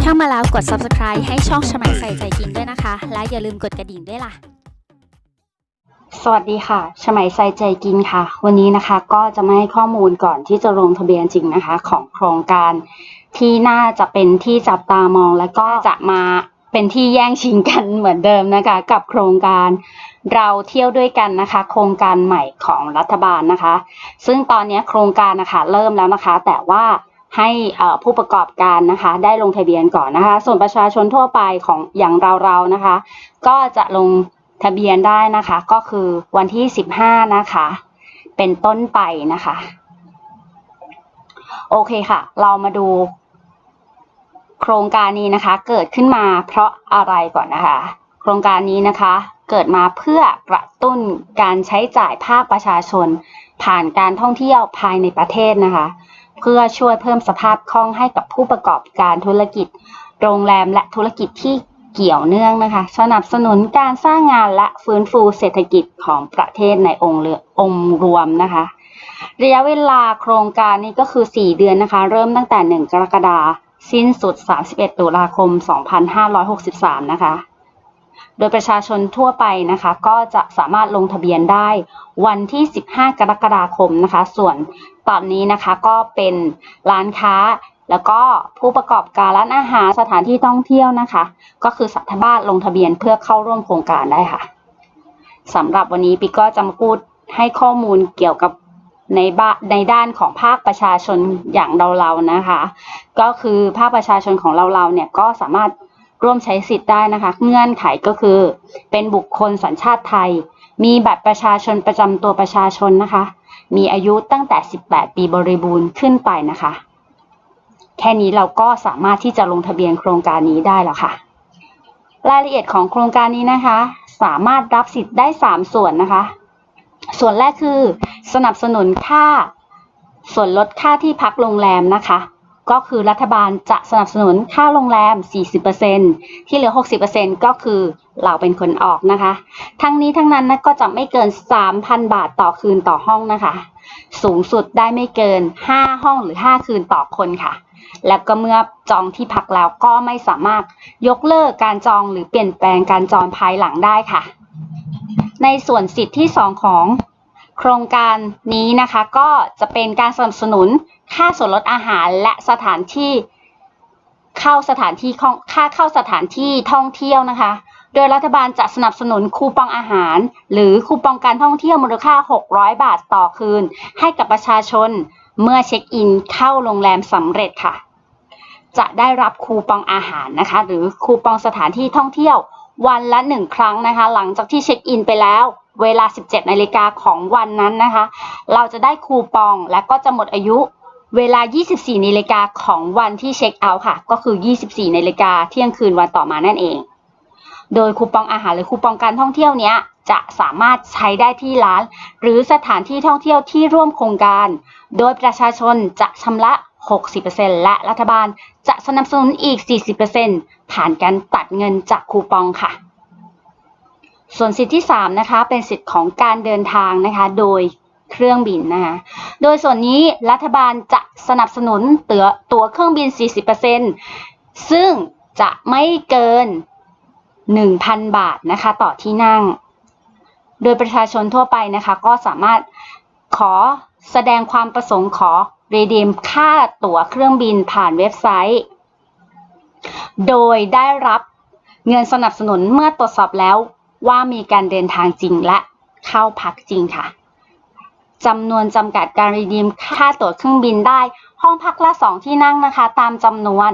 เข้ามาแล้วกด subscribe ให้ช่องชมัยใส่ใจกินด้วยนะคะ และอย่าลืมกดกระดิ่งด้วยล่ะ สวัสดีค่ะ ชมัยใส่ใจกินค่ะ วันนี้นะคะก็จะมาให้ข้อมูลก่อนที่จะลงทะเบียนจริงนะคะ ของโครงการที่น่าจะเป็นที่จับตามองและก็จะมา เป็นที่แย่งชิงกันเหมือนเดิมนะคะ กับโครงการเราเที่ยวด้วยกันนะคะ โครงการใหม่ของรัฐบาลนะคะ ซึ่งตอนนี้โครงการนะคะเริ่มแล้วนะคะ แต่ว่าให้ผู้ประกอบการนะคะได้ลงทะเบียนก่อนนะคะ ส่วนประชาชนทั่วไปของอย่างเราๆนะคะ ก็จะลงทะเบียนได้นะคะ ก็คือวันที่ 15 นะคะ เป็นต้นไปนะคะ โอเคค่ะ เรามาดู โครงการนี้นะคะ เกิดขึ้นมาเพราะอะไรก่อนนะคะ โครงการนี้นะคะ เกิดมาเพื่อกระตุ้นการใช้จ่ายภาคประชาชน ผ่านการท่องเที่ยวภายในประเทศนะคะ เพื่อช่วยเพิ่มสภาพคล่องให้กับผู้ประกอบการธุรกิจ โรงแรมและธุรกิจที่เกี่ยวเนื่องนะคะ สนับสนุนการสร้างงานและฟื้นฟูเศรษฐกิจของประเทศในองค์เรืองรวมนะคะ ระยะเวลาโครงการนี้ก็คือ 4 เดือนนะคะ เริ่มตั้งแต่ 1 กรกฎาคม สิ้นสุด 31 ตุลาคม 2563 นะคะ โดยประชาชนทั่วไปนะคะ ก็จะสามารถลงทะเบียนได้วันที่ 15 กรกฎาคมนะคะ ส่วนตอนนี้นะคะก็เป็นร้านค้า แล้วก็ผู้ประกอบการร้านอาหารสถานที่ท่องเที่ยวนะคะ ก็คือสัตบ้านลงทะเบียนเพื่อเข้าร่วมโครงการได้ค่ะสำหรับวันนี้ปีก็จะมาพูดให้ข้อมูลเกี่ยวกับ ในบ้าในด้านของภาคประชาชนอย่างเราๆนะคะ ก็คือภาคประชาชนของเราๆเนี่ยก็สามารถร่วมใช้สิทธิ์ได้นะคะ เงื่อนไขก็คือ เป็นบุคคลสัญชาติไทย มีบัตรประชาชนประจำตัวประชาชนนะคะ มีอายุตั้งแต่ 18 ปีบริบูรณ์ขึ้นไปนะคะ แค่นี้เราก็สามารถที่จะลงทะเบียนโครงการนี้ได้แล้วค่ะ รายละเอียดของโครงการนี้นะคะ สามารถรับสิทธิ์ได้ 3 ส่วนนะคะ ส่วนแรกคือสนับสนุนค่า ส่วนลดค่าที่พักโรงแรมนะคะ ก็คือรัฐบาลจะสนับสนุนค่าโรงแรม 40%ที่เหลือ 60%ก็คือเราเป็นคนออกนะคะ ทั้งนี้ทั้งนั้นนะก็จะไม่เกิน 3,000 บาทต่อคืนต่อห้องนะคะ สูงสุดได้ไม่เกิน 5 ห้องหรือ 5 คืนต่อคนค่ะ แล้วก็เมื่อจองที่พักแล้วก็ไม่สามารถยกเลิกการจองหรือเปลี่ยนแปลงการจองภายหลังได้ค่ะ ในส่วนสิทธิที่ 2 ของโครงการนี้นะคะก็จะเป็นการสนับสนุนค่าส่วนลดอาหารและสถานที่เข้าสถานที่ของค่าเข้าสถานที่ท่องเที่ยวนะคะ โดยรัฐบาลจะสนับสนุนคูปองอาหาร หรือคูปองการท่องเที่ยวมูลค่า 600 บาทต่อคืน ให้กับประชาชนเมื่อเช็คอินเข้าโรงแรมสำเร็จค่ะ จะได้รับคูปองอาหารนะคะ หรือคูปองสถานที่ท่องเที่ยว วันละหนึ่งครั้งนะคะ หลังจากที่เช็คอินไปแล้ว เวลา 17นาฬิกาของวันนั้นนะคะ เราจะได้คูปองและก็จะหมดอายุเวลา 24นาฬิกาของวันที่เช็คเอาท์ค่ะ ก็คือ 24นาฬิกาเที่ยงคืนวันต่อมานั่นเอง โดยคูปองอาหารหรือคูปองการท่องเที่ยวเนี้ยจะสามารถใช้ได้ที่ร้าน หรือสถานที่ท่องเที่ยวที่ร่วมโครงการ โดยประชาชนจะชำระ 60%และรัฐบาลจะสนับสนุนอีก 40%ผ่านการตัดเงินจากคูปองค่ะ ส่วนสิทธิที่3นะคะเป็นสิทธิ์ของการเดินทางนะคะ โดยเครื่องบินนะคะ โดยส่วนนี้รัฐบาลจะสนับสนุนตัวตั๋วเครื่องบิน 40%ซึ่งจะไม่เกิน 1,000 บาทนะคะต่อที่นั่ง โดยประชาชนทั่วไปนะคะ ก็สามารถขอแสดงความประสงค์ขอ รดีมค่าตั๋วเครื่องบินผ่านเว็บไซต์ โดยได้รับเงินสนับสนุนเมื่อตรวจสอบแล้วว่ามีการเดินทางจริงและเข้าพักจริงค่ะจำนวนจำกัดการรีดีมค่าตั๋วเครื่องบินได้ ห้องพักละสองที่นั่งนะคะ ตามจำนวน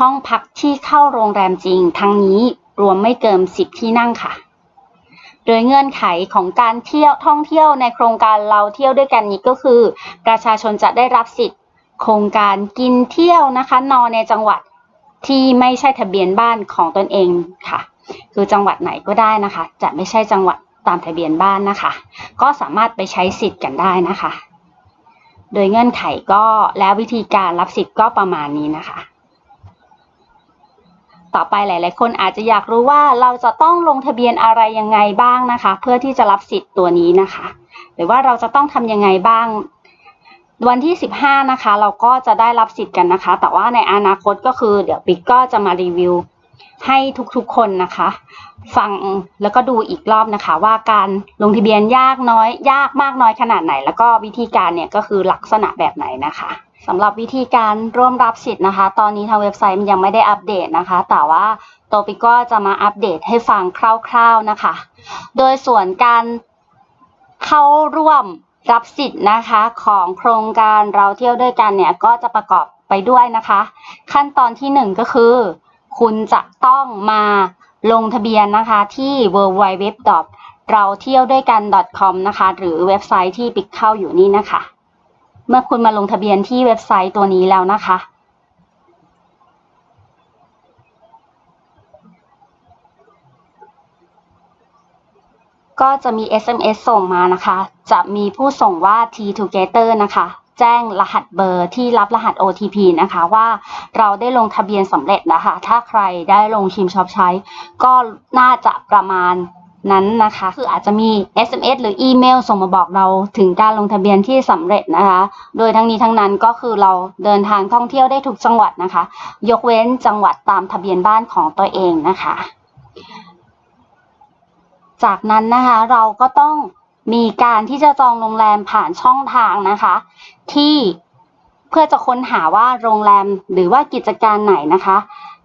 ห้องพักที่เข้าโรงแรมจริง ทั้งนี้รวมไม่เกิน10ที่นั่งค่ะ โดยเงื่อนไขของการเที่ยวท่องเที่ยวในโครงการเราเที่ยวด้วยกันนี้ก็คือ ประชาชนจะได้รับสิทธิ์ โครงการกินเที่ยวนะคะ นอนในจังหวัดที่ไม่ใช่ทะเบียนบ้านของตนเองค่ะ คือจังหวัดไหนก็ได้นะคะ จะไม่ใช่จังหวัดตามทะเบียนบ้านนะคะ ก็สามารถไปใช้สิทธิ์กันได้นะคะ โดยเงื่อนไขก็และวิธีการรับสิทธิ์ก็ประมาณนี้นะคะ ต่อไปหลาย ๆ คนอาจจะอยากรู้ว่าเราจะต้องลงทะเบียนอะไรยังไงบ้างนะคะ เพื่อที่จะรับสิทธิ์ตัวนี้นะคะ หรือว่าเราจะต้องทำยังไงบ้าง วันที่ 15 นะคะ เราก็จะได้รับสิทธิ์กันนะคะ แต่ว่าในอนาคตก็คือเดี๋ยวปิ๊กก็จะมารีวิวให้ทุกๆคนนะคะ ฟังแล้วก็ดูอีกรอบนะคะ ว่าการลงทะเบียนยากน้อย ยากมากน้อยขนาดไหน แล้วก็วิธีการเนี่ยก็คือลักษณะแบบไหนนะคะ สำหรับวิธีการร่วมรับสิทธิ์นะคะ ตอนนี้ทางเว็บไซต์มันยังไม่ได้อัปเดตนะคะ แต่ว่าโตปิกก็จะมาอัปเดตให้ฟังคร่าว ๆนะคะ โดยส่วนการเข้าร่วมรับสิทธิ์นะคะของโครงการเราเที่ยวด้วยกันเนี่ยก็จะประกอบไปด้วยนะคะ ขั้นตอนที่หนึ่งก็คือ คุณจะต้องมาลงทะเบียนนะคะที่ www เราเที่ยวด้วยกัน .com นะคะ หรือเว็บไซต์ที่ปิกเข้าอยู่นี่นะคะ เมื่อคุณมาลงทะเบียนที่เว็บไซต์ตัวนี้แล้วนะคะ ก็จะมี SMS ส่งมานะคะ จะมีผู้ส่งว่า T Together นะคะ แจ้งรหัสเบอร์ที่รับรหัส OTP นะคะว่าเราได้ลงทะเบียนสำเร็จนะคะ ถ้าใครได้ลงชิมช็อปใช้ ก็น่าจะประมาณ นั้นนะคะ คืออาจจะมี SMS หรืออีเมลส่งมาบอกเราถึงการลงทะเบียนที่สำเร็จนะคะ โดยทั้งนี้ทั้งนั้นก็คือเราเดินทางท่องเที่ยวได้ทุกจังหวัดนะคะ ยกเว้นจังหวัดตามทะเบียนบ้านของตัวเองนะคะ จากนั้นนะคะเราก็ต้องมีการที่จะจองโรงแรมผ่านช่องทางนะคะ ที่เพื่อจะค้นหาว่าโรงแรมหรือว่ากิจการไหนนะคะ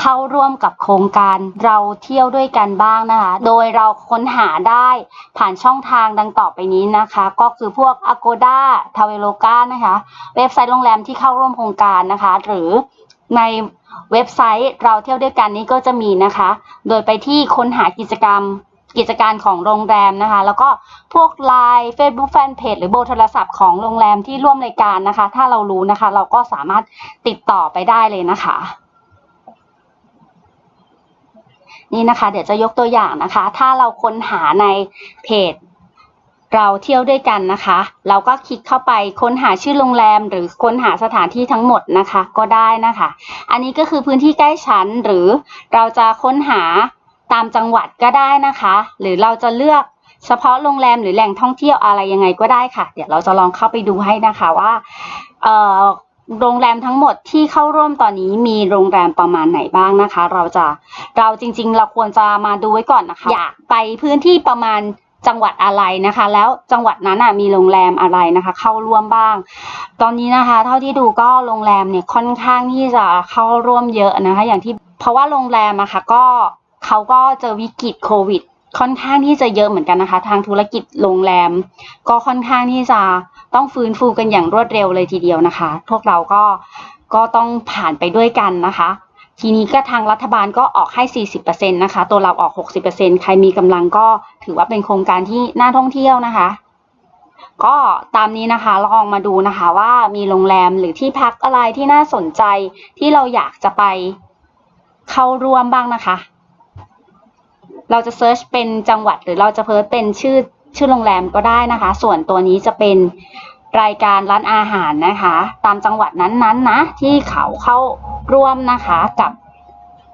เข้าร่วมกับโครงการเราเที่ยวด้วยกันบ้างนะคะ โดยเราค้นหาได้ผ่านช่องทางดังต่อไปนี้นะคะ ก็คือพวก Agoda t a v e l o g a นะคะ เว็บไซต์โรงแรมที่เข้าร่วมโครงการนะคะ หรือในเว็บไซต์เราเที่ยวด้วยกันนี้ก็จะมีนะคะ โดยไปที่ค้นหากิจกรรมกิจการของโรงแรมนะคะ แล้วก็พวก Line Facebook Fanpage หรือเบอร์โทรศัพท์ของโรงแรมที่ร่วมรายการนะคะ ถ้าเรารู้นะคะ เราก็สามารถติดต่อไปได้เลยนะคะ นี่นะคะ เดี๋ยวจะยกตัวอย่างนะคะ ถ้าเราค้นหาในเพจเราเที่ยวด้วยกันนะคะ เราก็คลิกเข้าไปค้นหาชื่อโรงแรม หรือค้นหาสถานที่ทั้งหมดนะคะ ก็ได้นะคะ อันนี้ก็คือพื้นที่ใกล้ชั้นหรือเราจะค้นหาตามจังหวัดก็ได้นะคะ หรือเราจะเลือกเฉพาะโรงแรมหรือแหล่งท่องเที่ยวอะไรยังไงก็ได้ค่ะ เดี๋ยวเราจะลองเข้าไปดูให้นะคะว่า โรงแรมทั้งหมดที่เข้าร่วมตอนนี้มีโรงแรมประมาณไหนบ้างนะคะ เราจะเราจริง ๆ เราควรจะมาดูไว้ก่อนนะคะ อยากไปพื้นที่ประมาณจังหวัดอะไรนะคะ แล้วจังหวัดนั้นอะมีโรงแรมอะไรนะคะ เข้าร่วมบ้าง ตอนนี้นะคะ เท่าที่ดูก็โรงแรมเนี่ยค่อนข้างที่จะเข้าร่วมเยอะนะคะ อย่างที่เพราะว่าโรงแรมอะค่ะก็เขาก็เจอวิกฤตโควิด ค่อนข้างที่จะเยอะเหมือนกันนะคะ ทางธุรกิจโรงแรม ก็ค่อนข้างที่จะต้องฟื้นฟูกันอย่างรวดเร็วเลยทีเดียวนะคะ พวกเราก็ก็ต้องผ่านไปด้วยกันนะคะ ทีนี้ก็ทางรัฐบาลก็ออกให้ 40%นะคะ ตัวเราออก 60%ใครมีกำลังก็ถือว่าเป็นโครงการที่น่าท่องเที่ยวนะคะ ก็ตามนี้นะคะลองมาดูนะคะว่ามีโรงแรมหรือที่พักอะไรที่น่าสนใจที่เราอยากจะไปเข้าร่วมบ้างนะคะ เราจะเซิร์ชเป็นจังหวัดหรือเราจะเพิร์ชเป็นชื่อชื่อโรงแรมก็ได้นะคะ ส่วนตัวนี้จะเป็นรายการร้านอาหารนะคะ ตามจังหวัดนั้นๆนะที่เขาเข้าร่วมนะคะกับ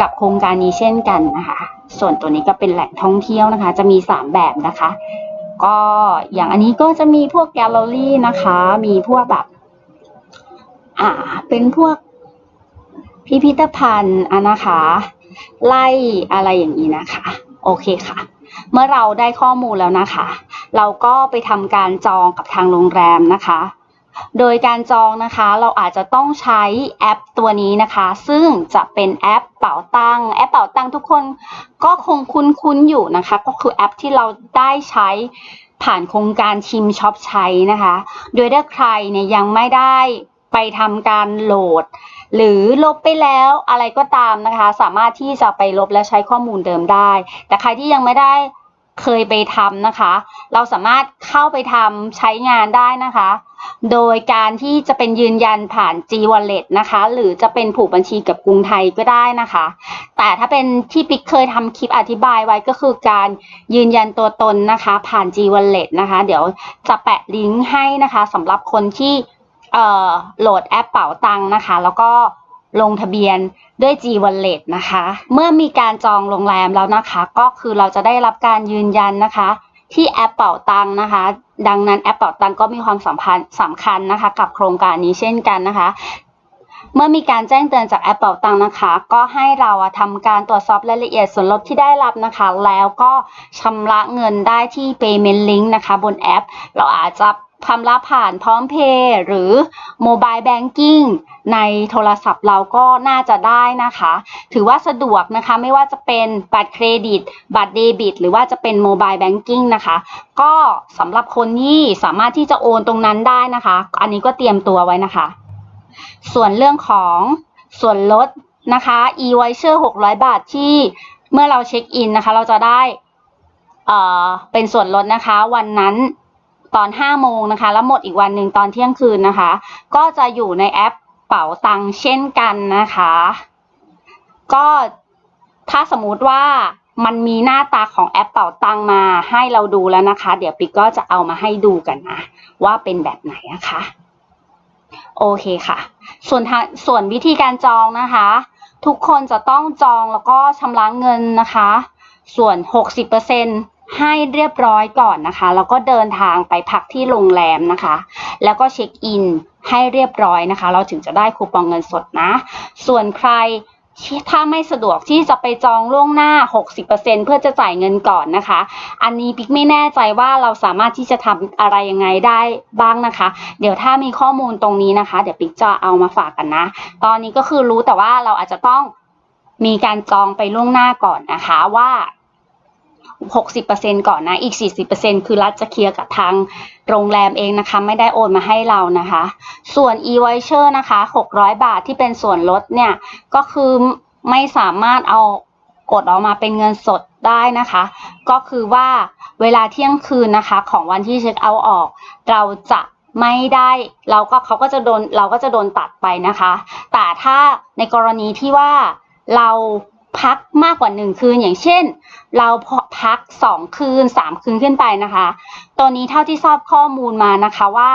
กับโครงการนี้เช่นกันนะคะ ส่วนตัวนี้ก็เป็นแหล่งท่องเที่ยวนะคะ จะมีสามแบบนะคะ ก็อย่างอันนี้ก็จะมีพวกแกลเลอรี่นะคะ มีพวกแบบอ่าเป็นพวกพิพิธภัณฑ์อะนะคะ ไล่อะไรอย่างนี้นะคะ โอเคค่ะ เมื่อเราได้ข้อมูลแล้วนะคะ เราก็ไปทำการจองกับทางโรงแรมนะคะ โดยการจองนะคะเราอาจจะต้องใช้แอปตัวนี้นะคะ ซึ่งจะเป็นแอปเป๋าตังแอปเป๋าตังทุกคนก็คงคุ้นๆอยู่นะคะ ก็คือแอปที่เราได้ใช้ผ่านโครงการชิมช็อปใช้นะคะ โดยถ้าใครเนี่ยยังไม่ได้ไปทำการโหลด หรือลบไปแล้วอะไรก็ตามนะคะ สามารถที่จะไปลบและใช้ข้อมูลเดิมได้ แต่ใครที่ยังไม่ได้เคยไปทำนะคะ เราสามารถเข้าไปทำใช้งานได้นะคะ โดยการที่จะเป็นยืนยันผ่าน G Wallet นะคะ หรือจะเป็นผูกบัญชีกับกรุงไทยก็ได้นะคะ แต่ถ้าเป็นที่ปิ๊กเคยทำคลิปอธิบายไว้ก็คือการยืนยันตัวตนนะคะ ผ่าน G Wallet นะคะ เดี๋ยวจะแปะลิงก์ให้นะคะสำหรับคนที่ เอ่อโหลดแอปเป๋าตังนะคะ แล้วก็ลงทะเบียนด้วย G Wallet นะคะ เมื่อมีการจองโรงแรมแล้วนะคะ ก็คือเราจะได้รับการยืนยันนะคะ ที่แอปเป่าตังนะคะ ดังนั้นแอปเป่าตังก็มีความสัมพันธ์สำคัญนะคะ กับโครงการนี้เช่นกันนะคะ เมื่อมีการแจ้งเตือนจากแอปเป่าตังนะคะ ก็ให้เราทำการตรวจสอบรายละเอียดส่วนลดที่ได้รับนะคะ แล้วก็ชำระเงินได้ที่ payment link นะคะ บนแอป เราอาจจะ ชำระผ่านพร้อมเพย์หรือ mobile banking ในโทรศัพท์เราก็น่าจะได้นะคะ ถือว่าสะดวกนะคะ ไม่ว่าจะเป็นบัตรเครดิต บัตรเดบิต หรือว่าจะเป็น mobile banking นะคะ ก็สำหรับคนที่สามารถที่จะโอนตรงนั้นได้นะคะ อันนี้ก็เตรียมตัวไว้นะคะ ส่วนเรื่องของส่วนลดนะคะ e-voucher 600 บาทที่เมื่อเราเช็คอินนะคะ เราจะได้เอ่อเป็นส่วนลดนะคะวันนั้น ตอน 5 โมงนะคะ แล้วหมดอีกวันหนึ่งตอนเที่ยงคืนนะคะ ก็จะอยู่ในแอปเป๋าตังเช่นกันนะคะ ก็ถ้าสมมติว่ามันมีหน้าตาของแอปเป๋าตังมาให้เราดูแล้วนะคะ เดี๋ยวปิ๊กก็จะเอามาให้ดูกันนะ ว่าเป็นแบบไหนนะคะโอเคค่ะ ส่วนทางส่วนวิธีการจองนะคะ ทุกคนจะต้องจองแล้วก็ชำระเงินนะคะ ส่วน 60% ให้เรียบร้อยก่อนนะคะ แล้วก็เดินทางไปพักที่โรงแรมนะคะ แล้วก็เช็คอินให้เรียบร้อยนะคะ เราถึงจะได้คูปองเงินสดนะ ส่วนใครถ้าไม่สะดวกที่จะไปจองล่วงหน้า 60%เพื่อจะจ่ายเงินก่อนนะคะ อันนี้ปิ๊กไม่แน่ใจว่าเราสามารถที่จะทำอะไรยังไงได้บ้างนะคะ เดี๋ยวถ้ามีข้อมูลตรงนี้นะคะ เดี๋ยวปิ๊กจะเอามาฝากกันนะ ตอนนี้ก็คือรู้แต่ว่าเราอาจจะต้องมีการจองไปล่วงหน้าก่อนนะคะว่า 60%ก่อนนะ อีก 40%คือรัฐจะเคลียร์กับทางโรงแรมเองนะคะ ไม่ได้โอนมาให้เรานะคะ ส่วน e-voucher นะคะ 600 บาทที่เป็นส่วนลดเนี่ย ก็คือไม่สามารถเอากดออกมาเป็นเงินสดได้นะคะ ก็คือว่าเวลาเที่ยงคืนนะคะ ของวันที่เช็คเอาท์ออก เราจะไม่ได้เราก็เขาก็จะโดนเราก็จะโดนตัดไปนะคะ แต่ถ้าในกรณีที่ว่าเรา พักมากกว่าหนึ่งคืน อย่างเช่น เราพักสองคืนสามคืนขึ้นไปนะคะ ตัวนี้เท่าที่ทราบข้อมูลมานะคะว่า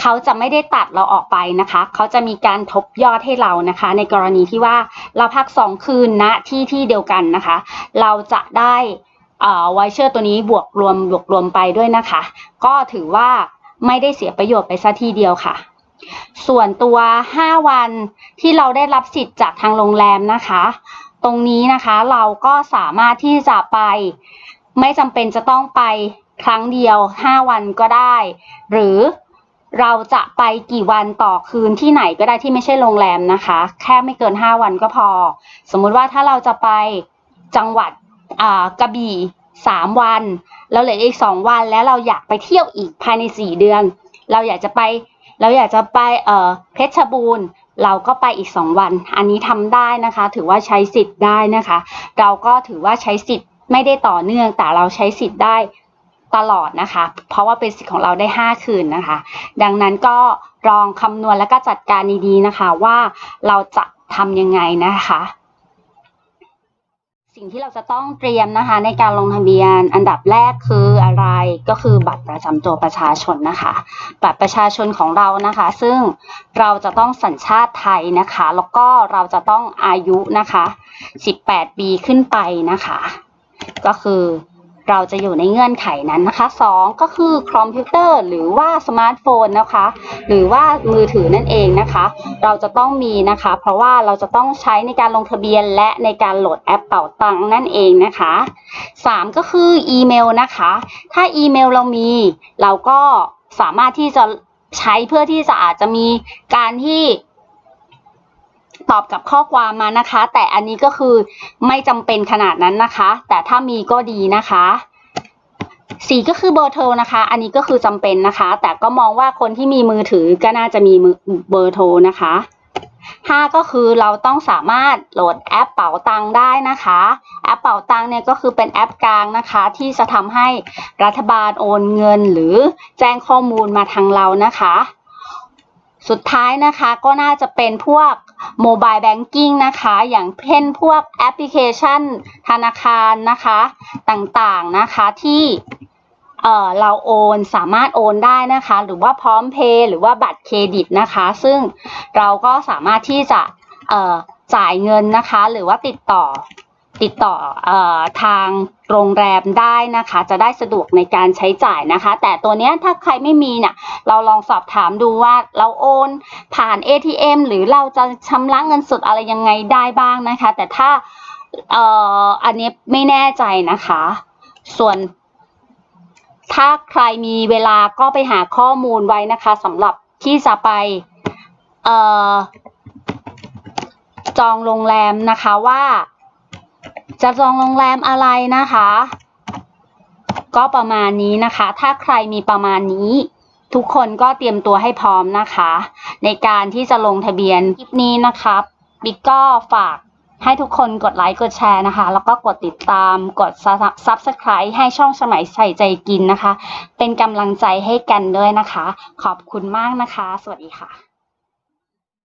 เขาจะไม่ได้ตัดเราออกไปนะคะ เขาจะมีการทบยอดให้เรานะคะ ในกรณีที่ว่าเราพักสองคืนณที่ที่เดียวกันนะคะ เราจะได้อ่ไวเชอร์ตัวนี้บวกรวมบวกรวมไปด้วยนะคะ ก็ถือว่าไม่ได้เสียประโยชน์ไปซะทีเดียวค่ะ ส่วนตัว 5 วันที่เราได้รับสิทธิ์จากทางโรงแรมนะคะ รงนี้นะคะเราก็สามารถที่จะไป ไม่จำเป็นจะต้องไปครั้งเดียว 5 วันก็ได้ หรือเราจะไปกี่วันต่อคืนที่ไหนก็ได้ที่ไม่ใช่โรงแรมนะคะ แค่ไม่เกิน 5 วันก็พอ สมมุติว่าถ้าเราจะไปจังหวัดกระบี่ 3 วัน แล้วเหลืออีก 2 วันแล้วเราอยากไปเที่ยวอีกภายใน 4 เดือน เราอยากจะไปเราอยากจะไปเเพชรบูรณ์ เราก็ไปอีก 2 วัน อันนี้ทำได้นะคะ ถือว่าใช้สิทธิ์ได้นะคะ เราก็ถือว่าใช้สิทธิ์ไม่ได้ต่อเนื่อง แต่เราใช้สิทธิ์ได้ตลอดนะคะ เพราะว่าเป็นสิทธิ์ของเราได้ 5 คืนนะคะ ดังนั้นก็ลองคำนวณและก็จัดการดีๆนะคะว่าเราจะทำยังไงนะคะ สิ่งที่เราจะต้องเตรียมนะคะ ในการลงทะเบียนอันดับแรกคืออะไรก็คือบัตรประจำตัวประชาชนนะคะ บัตรประชาชนของเรานะคะ ซึ่งเราจะต้องสัญชาติไทยนะคะ แล้วก็เราจะต้องอายุนะคะ 18 ปีขึ้นไปนะคะ ก็คือ เราจะอยู่ในเงื่อนไขนั้นนะคะสองก็คือคอมพิวเตอร์หรือว่าสมาร์ทโฟนนะคะ หรือว่ามือถือนั่นเองนะคะ เราจะต้องมีนะคะ เพราะว่าเราจะต้องใช้ในการลงทะเบียนและในการโหลดแอปเป่าตังนั่นเองนะคะสามก็คืออีเมลนะคะ ถ้าอีเมลเรามี เราก็สามารถที่จะใช้เพื่อที่จะอาจจะมีการที่ ตอบกับข้อความมานะคะ แต่อันนี้ก็คือไม่จำเป็นขนาดนั้นนะคะ แต่ถ้ามีก็ดีนะคะสี่ก็คือเบอร์โทรนะคะ อันนี้ก็คือจำเป็นนะคะ แต่ก็มองว่าคนที่มีมือถือก็น่าจะมีเบอร์โทรนะคะห้าก็คือเราต้องสามารถโหลดแอปเป๋าตังค์ได้นะคะ แอปเป๋าตังค์เนี่ยก็คือเป็นแอปกลางนะคะ ที่จะทำให้รัฐบาลโอนเงินหรือแจ้งข้อมูลมาทางเรานะคะ สุดท้ายนะคะก็น่าจะเป็นพวกโมบายแบงกิ้งนะคะ อย่างเช่นพวกแอปพลิเคชัน ธนาคารนะคะต่างๆนะคะที่เอ่อเราโอนสามารถโอนได้นะคะ หรือว่าพร้อมเพย์หรือว่าบัตรเครดิตนะคะ ซึ่งเราก็สามารถที่จะเอ่อจ่ายเงินนะคะ หรือว่าติดต่อ ติดต่อออทางโรงแรมได้นะคะ จะได้สะดวกในการใช้จ่ายนะคะ แต่ตัวนี้ถ้าใครไม่มีเนี่ยเราลองสอบถามดูว่าเราโอนผ่าน ATM หรือเราจะชำระเงินสดอะไรยังไงได้บ้างนะคะ แต่ถ้าเอ่ออันนี้ไม่แน่ใจนะคะ ส่วนถ้าใครมีเวลาก็ไปหาข้อมูลไว้นะคะสำหรับที่จะไปออจองโรงแรมนะคะว่า จะจองโรงแรมอะไรนะคะ ก็ประมาณนี้นะคะ ถ้าใครมีประมาณนี้ทุกคนก็เตรียมตัวให้พร้อมนะคะ ในการที่จะลงทะเบียนคลิปนี้นะคะบิ๊กก็ฝากให้ทุกคนกดไลค์กดแชร์นะคะ แล้วก็กดติดตามกด Subscribe ให้ช่องสมัยใส่ใจกินนะคะ เป็นกำลังใจให้กันด้วยนะคะ ขอบคุณมากนะคะ สวัสดีค่ะ